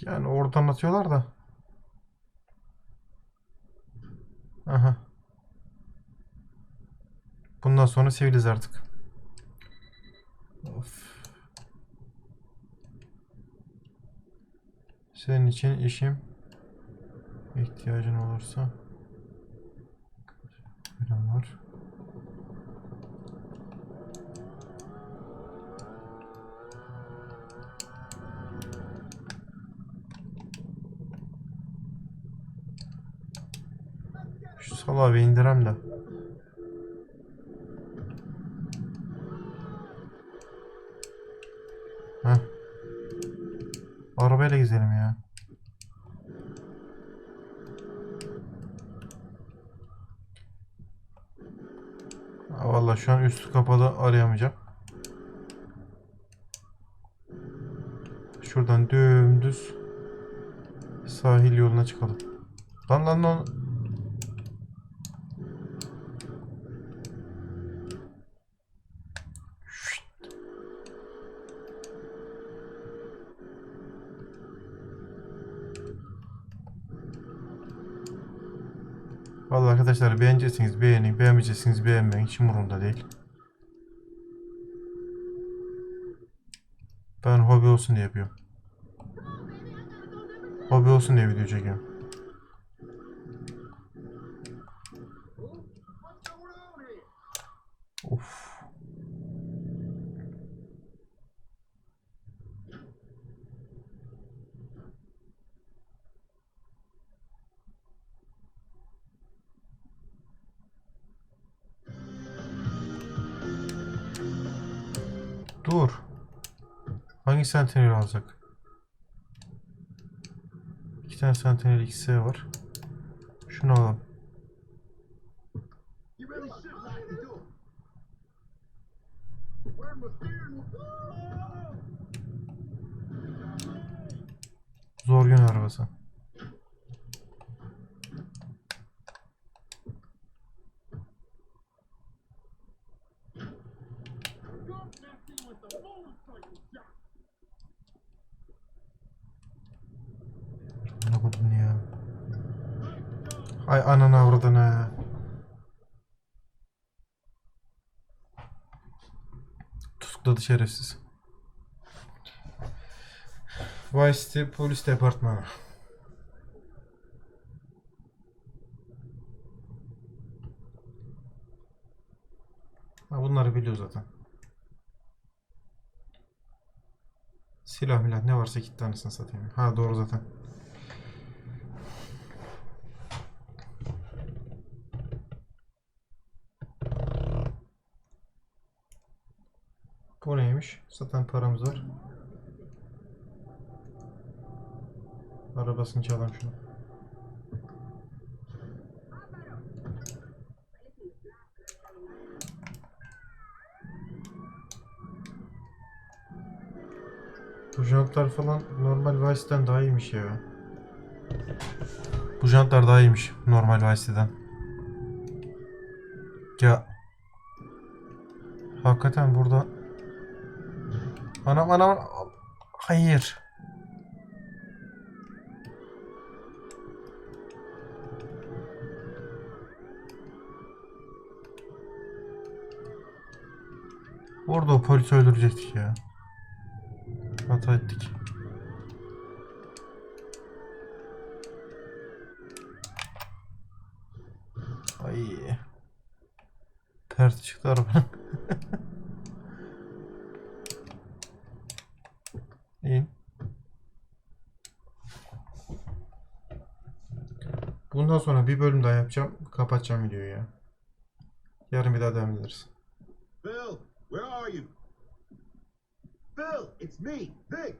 Yani oradan atıyorlar da. Aha. Bundan sonra siviliz artık. Of. Senin için işim ihtiyacın olursa falan var. Salağı bir indirem de. Heh. Arabayla gezelim ya. Ha, Vallahi şu an üstü kapalı arayamayacağım. Şuradan dümdüz sahil yoluna çıkalım. Lan lan lan. Vallahi arkadaşlar beğeneceksiniz beğenin, beğenmeyeceksiniz beğenmeyin. Hiç umurumda değil. Ben hobi olsun diye yapıyorum. Hobi olsun diye video çekiyorum. Dur. Hangi sentinel alacak? İki tane sentinel XS var. Şunu alalım. Zor gün arabası. Don't mess me with the motorcycle shop. Ne kodun ya? Ay ananı avradını. Tutukladı şerefsiz. Vice City Polis Departmanı. Ha, bunları biliyor zaten. Silah milah ne varsa iki tanesini satayım. Ha doğru zaten. Bu neymiş? Zaten paramız var. Arabasını çalalım şunu. Bu jantlar falan normal Vice'den daha iyiymiş ya. Bu jantlar daha iyiymiş normal Vice'den. Ya Hakikaten burada Anam anam Hayır Orada o polisi öldürecektik ya. Hata ettik. Ay. Pert çıktı arabanın. İn. Bundan sonra bir bölüm daha yapacağım. Kapatacağım videoyu ya. Yarın bir daha devam ederiz. Bill, where are you? Bill, it's me, Vic.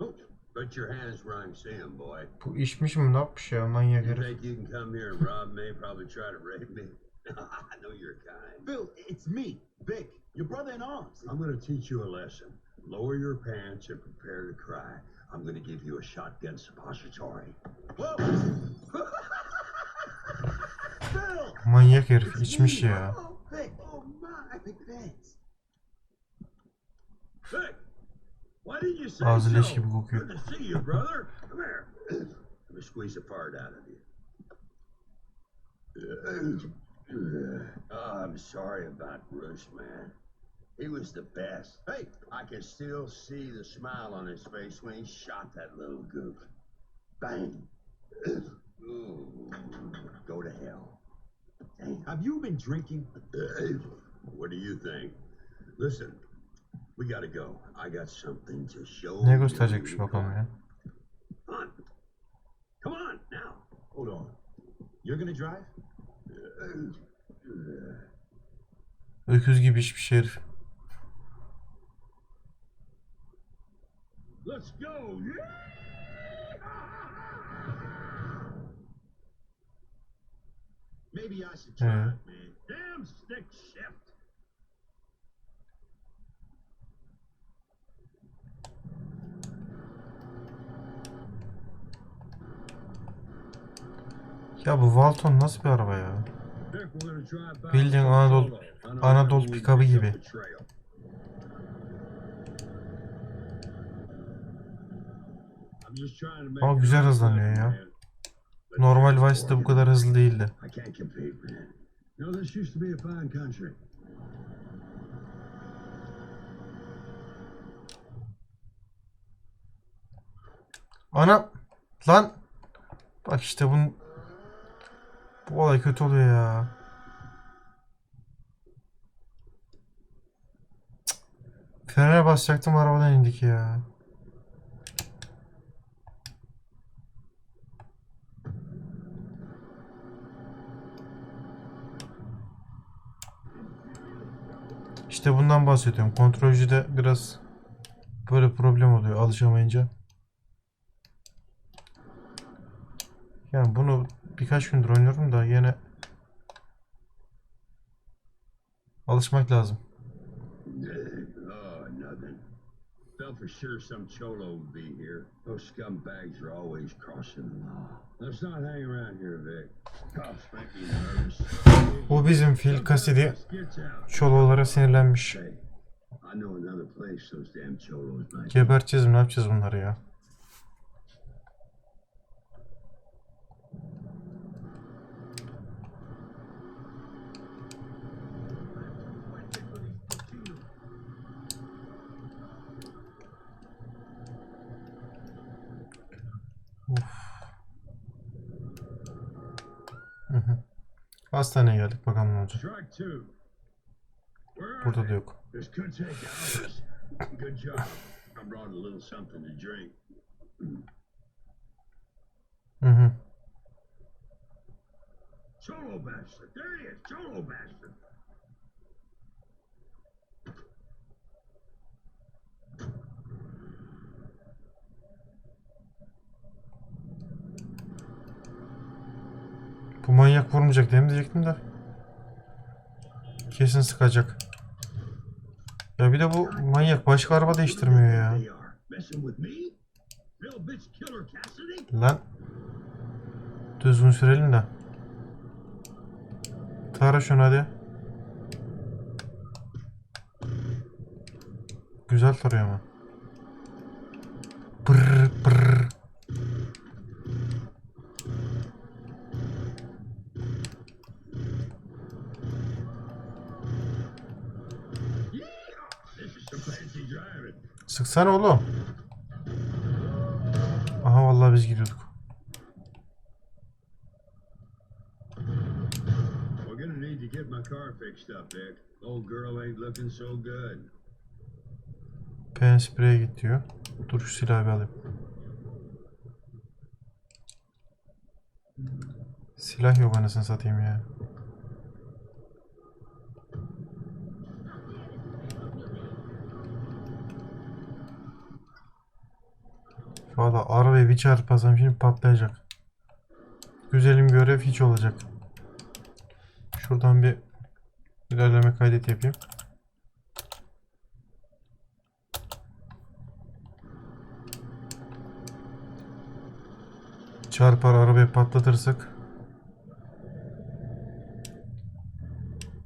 Oops, put your hands where I'm seeing, boy. Bu işmiş mi? Ne yapmış ya? Manyak You herif. think you can come here and rob me, probably try to rape me? I know you're kind. Bill, it's me, Vic, your brother in arms. I'm gonna teach you a lesson. Lower your pants and prepare to cry. I'm going to give you a shotgun suppository. Manyak herif içmiş ya. Oh, oh Ağzı leş gibi kokuyor. Uh, I'm sorry about Bruce, man. He was the best. Hey, I can still see the smile on his face when he shot that little goof. Bang. Go to hell. Hey, Have you been drinking? What do you think? Listen, we gotta go. I got something to show Ne you. gösterecekmiş bakalım ya. Come on. Come on now. Hold on. You're gonna drive? Öküz gibi hiçbir şey herif. Let's go. Maybe I should try, man. Damn stick shift. Ya bu Valton nasıl bir araba ya? Bildiğin Anadolu- Anadolu pikabı gibi. the trail. I'm just trying to make Ama güzel hızlanıyor ya. Normal Vice'de bu kadar hızlı değildi. Ana lan bak işte bunun bu olay kötü oluyor ya. Frene basacaktım arabadan indik ya. İşte bundan bahsediyorum. Kontrolcüde biraz böyle problem oluyor alışamayınca. Yani bunu birkaç gündür oynuyorum da yine alışmak lazım. for sure some cholo would be here. Those scumbags are always crossing the law. Bu bizim Phil Cassidy çololara sinirlenmiş. Geberteceğiz mi ne yapacağız bunları ya? Uf. Hı hı. Hastaneye geldik bakalım ne olacak. Burada da yok. Hı hı. Cholo bastard. There he is. Cholo bastard. Manyak vurmayacak değil mi diyecektim de. Kesin sıkacak. Ya bir de bu manyak başka araba değiştirmiyor ya. Lan. Düzgün sürelim de. Tara şunu hadi. Güzel tarıyor ama. Brr brr. Sıksana oğlum. Aha vallahi biz gidiyorduk. We're gonna need to get my car fixed up, Vic. Old girl ain't looking so good. Pen spreye git diyor. Dur şu silahı bir alayım. Silah yok anasını satayım ya. Valla arabayı bir çarpasam şimdi patlayacak. Güzelim görev hiç olacak. Şuradan bir ilerleme kaydet yapayım. Çarpar arabayı patlatırsak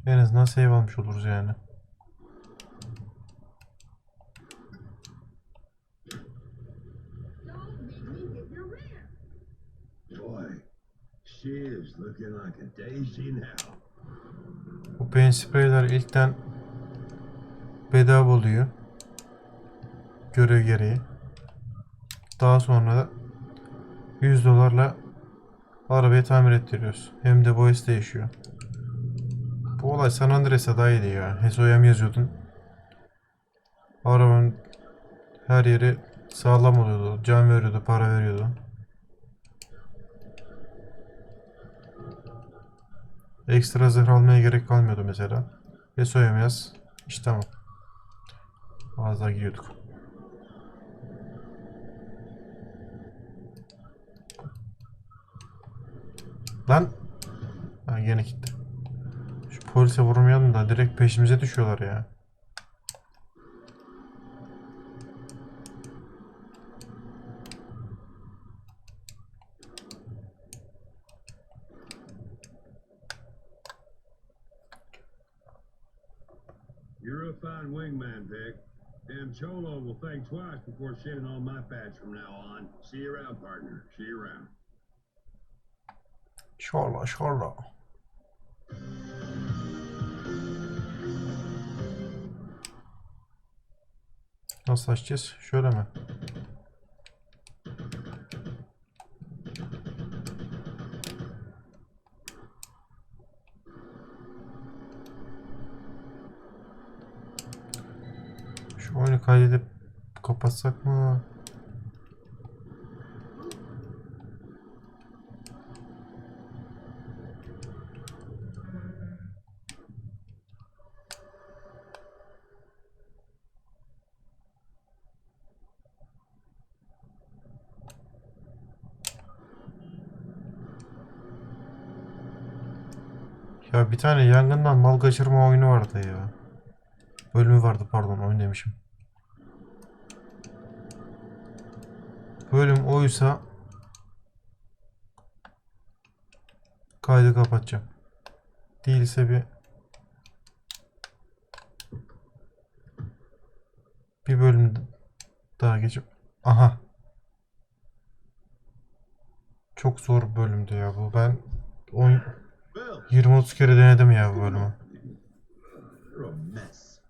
en azından save almış oluruz yani. She is looking like a daisy now. Bu pain spreyler ilkten bedava oluyor. Görev gereği. Daha sonra da 100 dolarla arabayı tamir ettiriyoruz. Hem de boyası değişiyor. Bu olay San Andreas'a daha ya. Heso'ya mı yazıyordun? Arabanın her yeri sağlam oluyordu. Can veriyordu, para veriyordu. Ekstra zırh almaya gerek kalmıyordu mesela. Ve soyamaz. İşte tamam. Az daha gidiyorduk. Lan. Ha gene gitti. Şu polise vurmayalım da direkt peşimize düşüyorlar ya. You're a fine wingman, Vic. Damn Cholo will think twice before sending on my patch from now on. See you around, partner. See you around. Şorla şorla. Nasıl açacağız? Şöyle mi? Kaydedip kapatsak mı? Ya bir tane yangından mal kaçırma oyunu vardı ya. Bölümü vardı pardon oyun demişim. Bölüm oysa kaydı kapatacağım. Değilse bir bir bölüm daha geçip aha çok zor bölümdü ya bu. Ben oyun Bill, 20-30 kere denedim ya bu bölümü.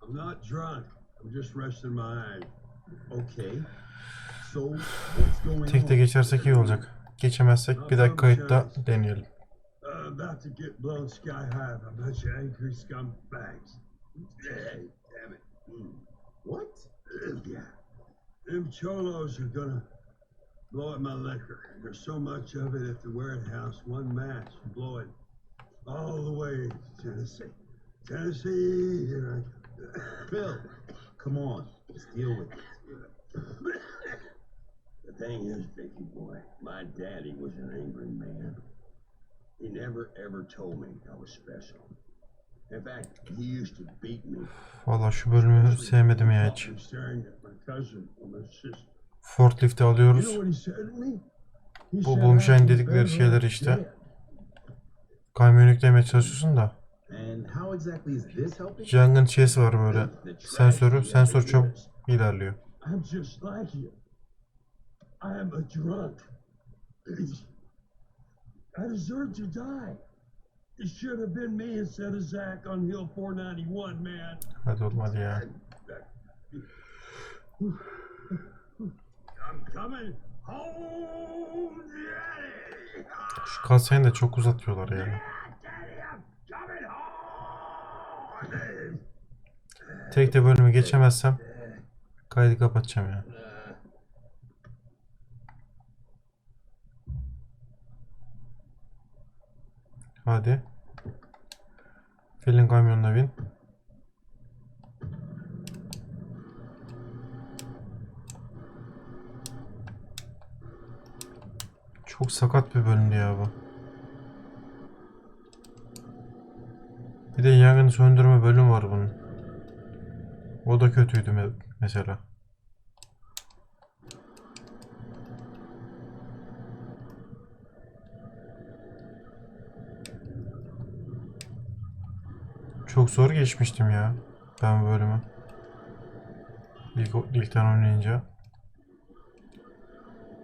I'm not drunk. I'm just resting my eyes. Okay. Tek de geçersek iyi olacak. Geçemezsek bir dakika kayıtta deneyelim. What? yeah. Them cholos are gonna blow at my liquor. There's so much of it at the warehouse, one match, blow it all the way to Tennessee. Tennessee, here I come. Bill, come on. Let's deal with it. The thing is, Vicky boy, my daddy was an angry man. He never ever told me I was special. In fact, he used to beat me. Valla şu bölümü sevmedim ya hiç. Forklift'i alıyoruz. Bu Boomshine "I'd be dedikleri şeyler işte. dead." Kamyon yüklemeye çalışıyorsun da. Yangın şeysi var böyle. Sensörü. Sensör çok ilerliyor. I'm just like you. I am a drunk. I deserve to die. It should have been me instead of Zach on Hill 491, man. Hadi oğlum hadi ya. I'm coming home, Daddy. Şu kasayı da çok uzatıyorlar ya. Tek de bölümü geçemezsem kaydı kapatacağım ya. Hadi. Filin kamyonuna bin. Çok sakat bir bölümdü ya bu. Bir de yangını söndürme bölüm var bunun. O da kötüydü me- mesela. Çok zor geçmiştim ya ben bu bölümü. İlk, ilkten oynayınca.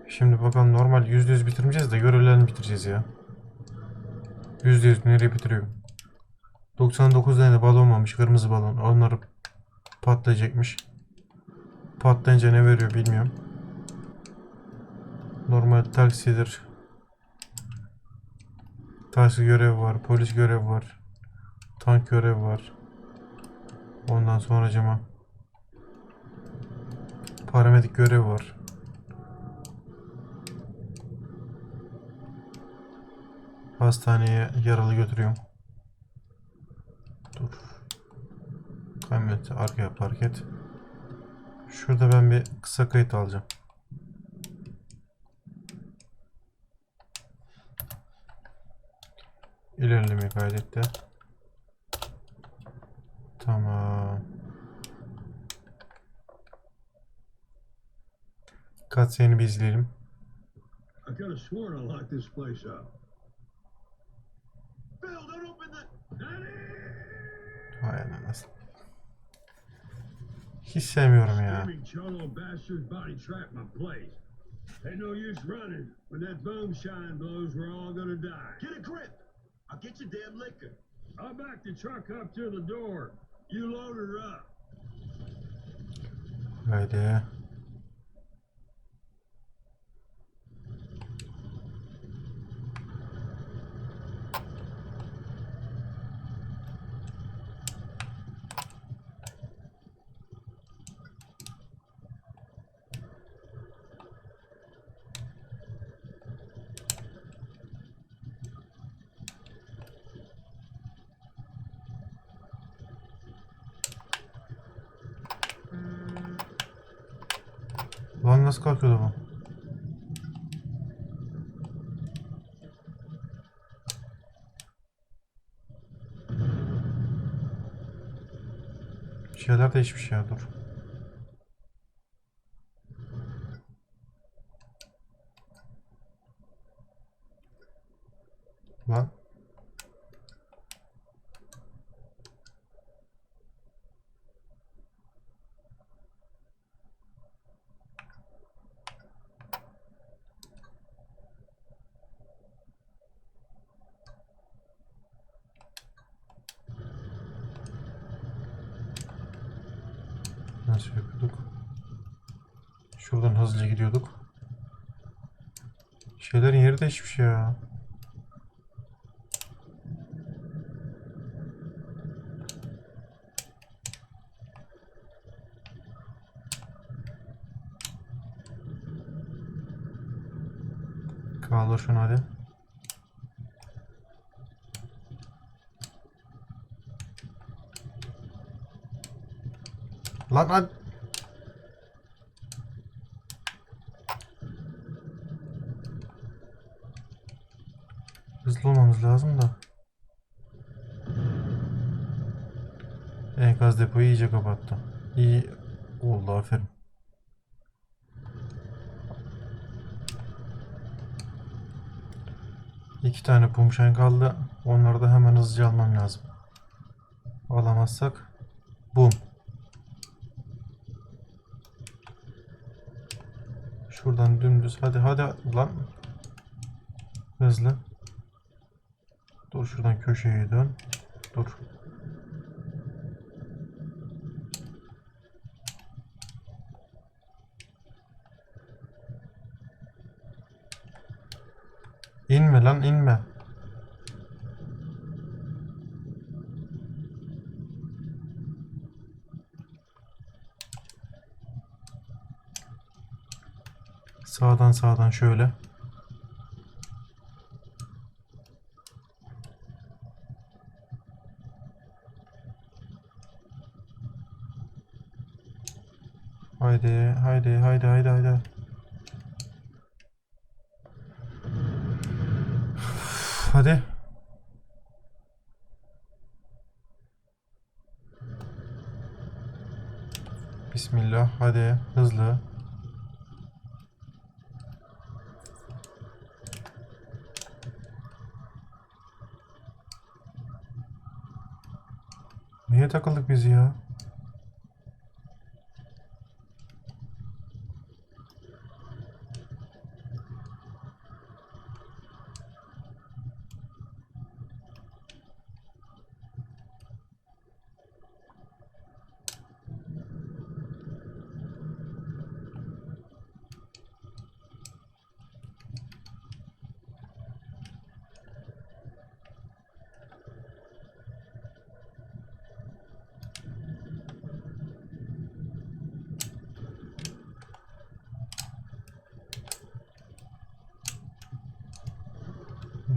Şimdi bakalım normal %100 bitirmeyeceğiz de görevlerini bitireceğiz ya. %100 nereye bitiriyor? 99 tane de balon varmış. Kırmızı balon. Onları patlayacakmış. Patlayınca ne veriyor bilmiyorum. Normal taksidir. Taksi görevi var. Polis görevi var. Tank görevi var. Ondan sonra cama paramedik görevi var. Hastaneye yaralı götürüyorum. Dur. Kamyoneti arkaya park et. Şurada ben bir kısa kayıt alacağım. İlerleme kaydetti. Tamam. Cutscene'i bir izleyelim. I could have sworn I locked this place up. Bill, don't open the. Vay anasını. Hiç sevmiyorum ya. Ain't no use running. When that boom shine blows, we're all gonna die. Get a grip. I'll get your damn liquor. I'll back the truck up to the door. You load her up. Haydi. Lan nasıl kalkıyordu bu? Bir Şeyler değişmiş ya dur. Lan. Nasıl yapıyorduk? Şuradan hızlıca gidiyorduk. Şeylerin yeri değişmiş ya. Kaldır şunu hadi. Lan lan. Hızlı olmamız lazım da. Enkaz depoyu iyice kapattı. İyi oldu aferin. İki tane pumşen kaldı. Onları da hemen hızlıca almam lazım. Alamazsak bum. Şuradan dümdüz. Hadi hadi lan. Hızlı. Dur şuradan köşeye dön. Dur. İnme lan inme. Sağdan sağdan şöyle. Haydi haydi haydi haydi haydi. Hadi. Bismillah hadi hızlı. Niye takıldık biz ya?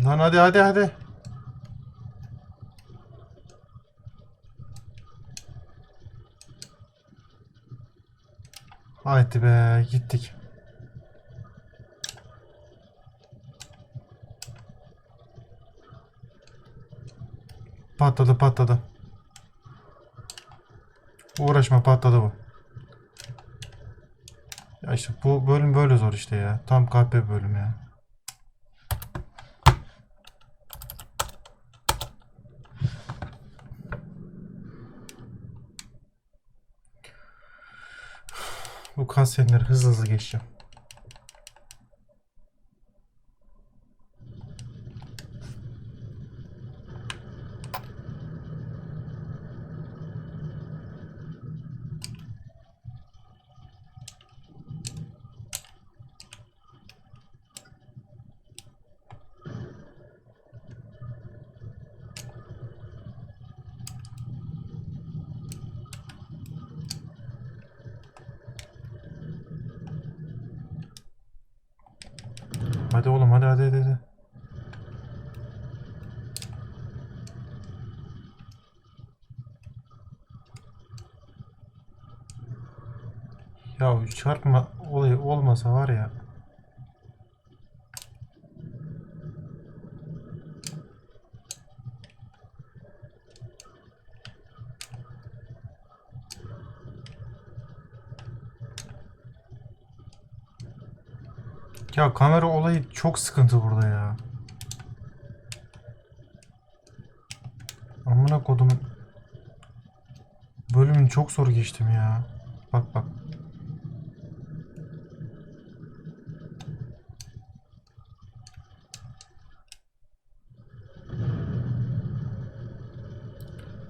Lan hadi hadi hadi. Haydi be gittik. Patladı patladı. Uğraşma patladı bu. Ya işte bu bölüm böyle zor işte ya. Tam KP bölüm ya. Bu cutscene'leri hızlı hızlı geçeceğim. Hadi oğlum hadi hadi hadi. hadi. Ya çarpma olayı olmasa var ya. Ya kamera olayı çok sıkıntı burada ya. Amına kodum. Bölümün çok zor geçtim ya. Bak bak.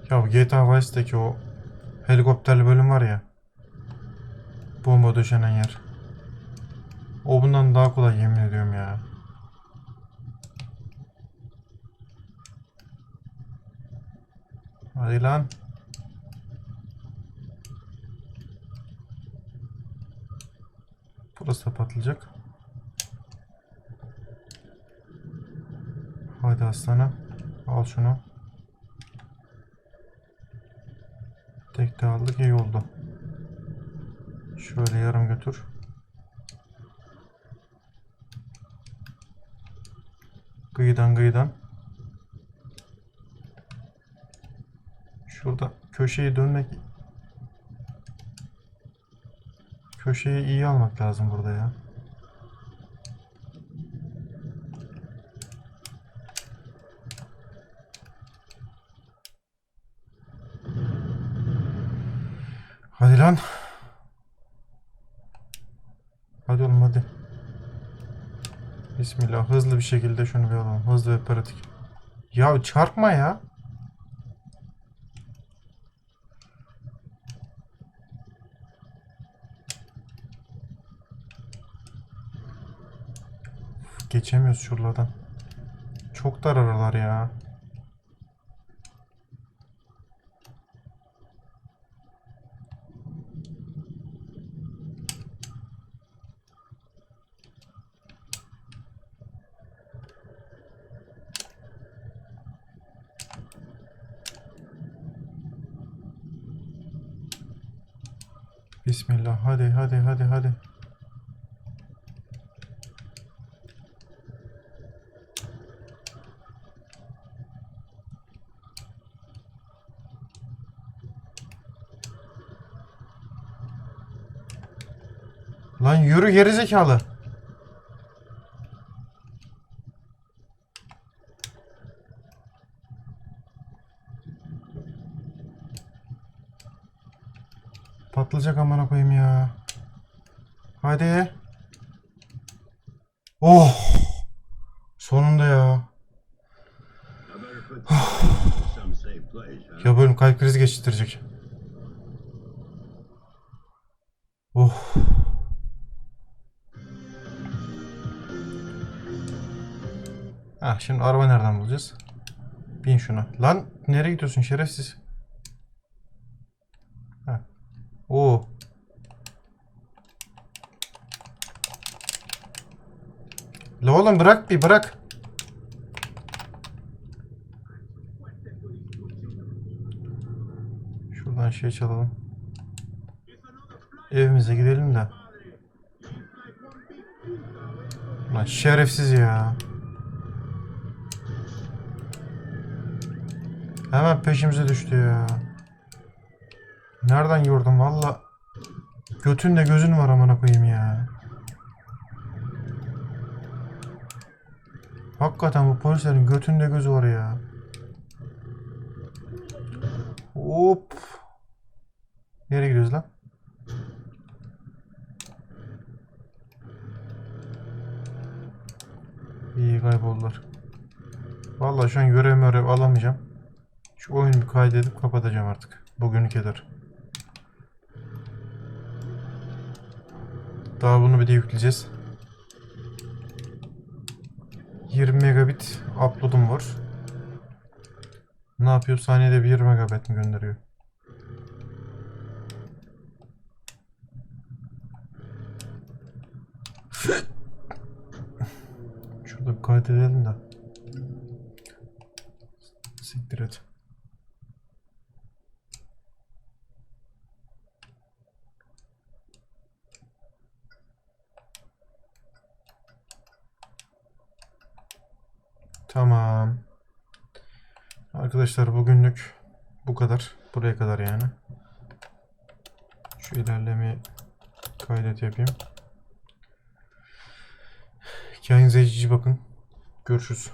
Ya GTA Vice'deki o helikopterli bölüm var ya. Bomba döşenen yer. O bundan daha kolay yemin ediyorum ya. Hadi lan. Burası da patlayacak. Hadi aslanım. Al şunu. Tek de aldık iyi oldu. Şöyle yarım götür. Kıyıdan kıyıdan. Şurada köşeyi dönmek Köşeyi iyi almak lazım burada ya. Hadi lan. Hadi oğlum hadi. Bismillah hızlı bir şekilde şunu bir alalım. Hızlı ve pratik. Ya çarpma ya. Geçemiyoruz şuralardan. Çok dar aralar ya. Bismillah hadi hadi hadi hadi. Lan yürü gerizekalı. Patlayacak amına koyayım ya. Hadi. Oh. Sonunda ya. Huh? Ya bölüm kalp krizi geçirtecek. Oh. Ha şimdi araba nereden bulacağız? Bin şuna. Lan nereye gidiyorsun şerefsiz? oğlum bırak bir bırak. Şuradan şey çalalım. Evimize gidelim de. Lan şerefsiz ya. Hemen peşimize düştü ya. Nereden gördüm valla. Götünde gözün var amına koyayım ya. Hakikaten bu polislerin götünde gözü var ya. Hop. Nereye gidiyoruz lan? İyi kayboldular. Vallahi şu an görev mörev alamayacağım. Şu oyunu bir kaydedip kapatacağım artık. Bugünlük yeter. Daha bunu bir de yükleyeceğiz. 20 megabit upload'um var. Ne yapıyor? Saniyede 1 megabit mi gönderiyor? Şurada bir kaydedelim de. Siktir et. Tamam. Arkadaşlar bugünlük bu kadar. Buraya kadar yani. Şu ilerlemeyi kaydet yapayım. Kendinize cici bakın. Görüşürüz.